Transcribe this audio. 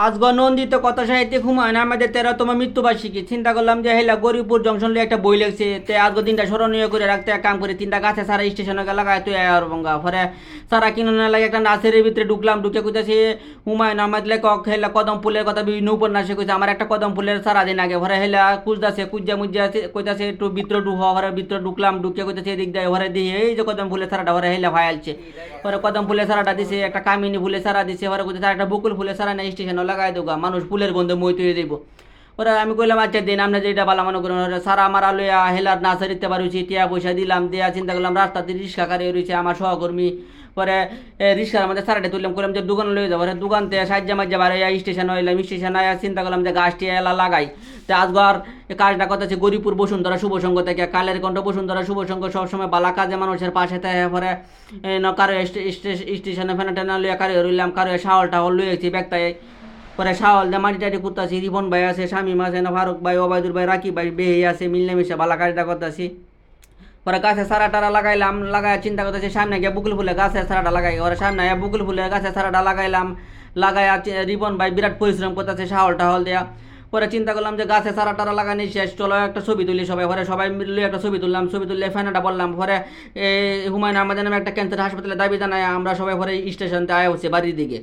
আজগর নন্দিত কথা সাহিত্যিক হুমায়ুন আমাদের তেরোতম মৃত্যুবার্ষিকী। চিন্তা করলাম যে হেলা গরিবপুর জংশন লিয়ে একটা বই লেগছে, তে আজগো দিনটা স্মরণীয় করে রাখতে এক কাম করে, তিনটা গাছে সারা স্টেশনে লাগায় তুই আর বঙ্গা। সারা কিনে লাগে একটা নাচের ভিতরে ঢুকলাম, ঢুকে কইতেছি, হুমায়ুন আহমেদ লেখক হেলা কদম ফুলের কথা বিভিন্ন উপন্যাসে কইছে, আমার একটা কদম ফুলের সারা দিন আগে ভরে হেলা কুজদাছে কুজা মুজা কইতাছে, একটু ভিতরে ঢুক হরে ভিতরে ঢুকলাম, ঢুকে কইতাছে, এদিক দিয়ে ঘরে দিয়ে, এই যে কদম ফুলের সারাটা। ঘরে হেলা ভাইলছে পরে কদম ফুলের সারাটা দিছে, একটা কামিনী ফুলের সারা দিছে, পরে কইতাছে একটা বকুল ফুলের সারা না স্টেশনে। লাগাই দেবো মানুষ ফুলের গন্ধে মই তৈরি দেবো। ওরা আমি কইলাম আচ্ছা দিন আমরা যেটা ভালো মনে করেন সারা মারা লইয়া হেলার নার্সারিতে পারুছি টিয়া পয়সা দিলাম, দেয়া চিন্তা করলাম, রাস্তাতে রিক্সা কারে রয়েছে আমার সহকর্মী। পরে রিক্সার মধ্যে সারাটা তুললাম করলাম যে দোকান লয়ে যাব দোকান থেকে সাহায্য মাঝে বারে স্টেশন হইলাম স্টেশন আয়া চিন্তা করলাম যে গাছটি এলা লাগাই। তো আজগর এ কাজটা কথা হচ্ছে গরিপুর বসুন্ধরা শুভ সংঘ থেকে, কালের কণ্ঠ বসুন্ধরা শুভ সংঘ সবসময় বালা কাজে মানুষের পাশে থাকে, পরে কারও স্টে- স্টে- স্টেশনে ফেনা টেনা লইয়া কারও রইলাম, কারও শাওয়াল টাওয়াল লইয়েছি ব্যাগটায় পরে শাওয়াল দিয়ে মাটি টাটি করতেছি রিপন ভাই আছে শামিম আছে না, ফারুক ভাই ওবায়দুর ভাই, রাকিব ভাই বেহে আছে মিলনামিশে বালা কাজটা করতেছি। পরে গাছে সারা টারা লাগাইলাম লাগাই চিন্তা করতেছি, সামনে গিয়ে বুকুল ফুলে গাছে সারাটা লাগাই। ওরা সামনে গিয়ে বুকুল ফুলে গাছে সারাটা লাগাইলাম লাগাই রিপন ভাই বিরাট পরিশ্রম করতেছে শাওল টাহল দেয়া। পরে চিন্তা করলাম যে গাছে সারা টারা লাগানি শেষ, চলো একটা ছবি তুলি সবাই। পরে সবাই মিলে একটা ছবি তুললাম, ছবি তুললে ফ্যানাটা বললাম পরে হুমায়ুন আহমেদের নামে একটা ক্যান্সার হাসপাতালে দাবি জানায়, আমরা সবাই পরে স্টেশনতে আয়া হচ্ছে বাড়ির দিকে।